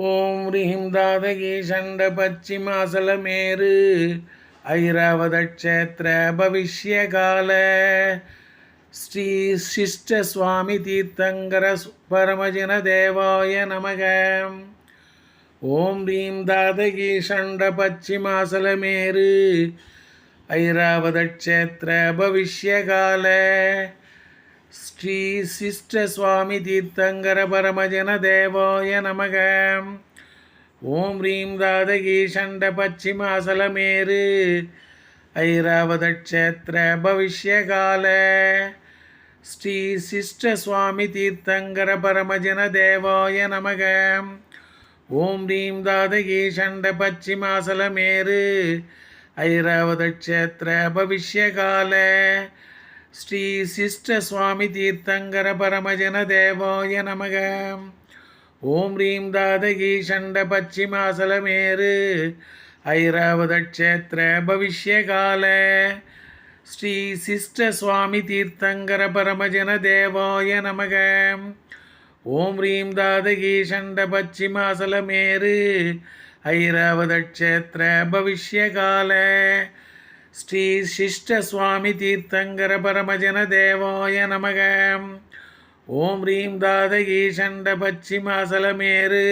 ஓம் ரீம் தாதகி சண்ட பச்சிமாசலமேரு ஐராவத க்ஷேத்திர பவிஷ்யகால. ஸ்ரீ சிஷ்ட சுவாமி தீர்த்தங்கர பரமஜன தேவாய நமக. ஓம் ரீம் தாதகி சண்ட பச்சிமாசலமேரு ஐராவத க்ஷேத்திர பவிஷ்யகால. ஸ்ரீ சிஷ்ட சுவாமி தீர்த்தங்கர பரமஜன தேவாய நமக. ஓம் ரீம் ராதகி சண்ட பச்சிமாசலமேரு ஐராவத க்ஷேத்திர பவிஷ்யகால. ஸ்ரீ சிஷ்ட சுவாமி தீர்த்தங்கர பரமஜன தேவாய நமக. ஓம் ரீம் தாதகி சண்ட பச்சிமாசலமேரு ஐராவதக்ஷேத்திர பவிஷ்யகால. ஸ்ரீ சிஷ்ட சுவாமி தீர்த்தங்கர பரமஜன தேவாய நமக. ஓம் ரீம் தாதகி சண்ட பச்சிமாசலமேரு ஐராவதக்ஷேத்திர பவிஷ்யகால. ஸ்ரீ சிஷ்ட சுவாமி தீர்த்தங்கர பரமஜன தேவாய நமக. ஓம் ரீம் தாதகி சண்ட பச்சிமாசலமேரு ஐராவதக்ஷேத்திர பவிஷ்யகால. ஸ்ரீ சிஷ்ட சுவாமி தீர்த்தங்கர பரமஜன தேவாய நமக. ஓம் ரீம் தாதகி சண்ட பச்சிமாசலமேரு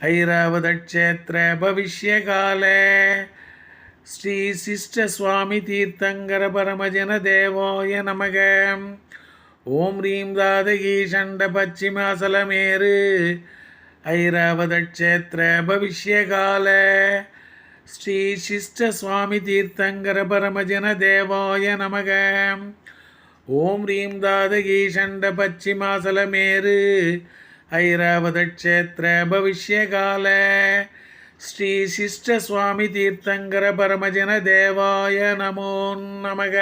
ஐராவதக்ஷேத்திர பவிஷ்யகால. ஸ்ரீ சிஷ்ட சுவாமி தீர்த்தங்கர பரமஜன தேவாய நமக. ஓம் ரீம் தாதகி சண்ட பச்சிமாசலமேரு ஐராவதக்ஷேத்திர பவிஷ்யகால. ஸ்ரீ சிஷ்ட சுவாமி தீர்த்தங்கர பரமஜன தேவாய நமக. ஓம் ரீம் தாதகீ சண்ட பச்சிமாசலமேரு ஐராவத பவிஷ்யகால. ஸ்ரீ சிஷ்ட சுவாமி தீர்த்தங்கர பரமஜன தேவாய நமோ நமக.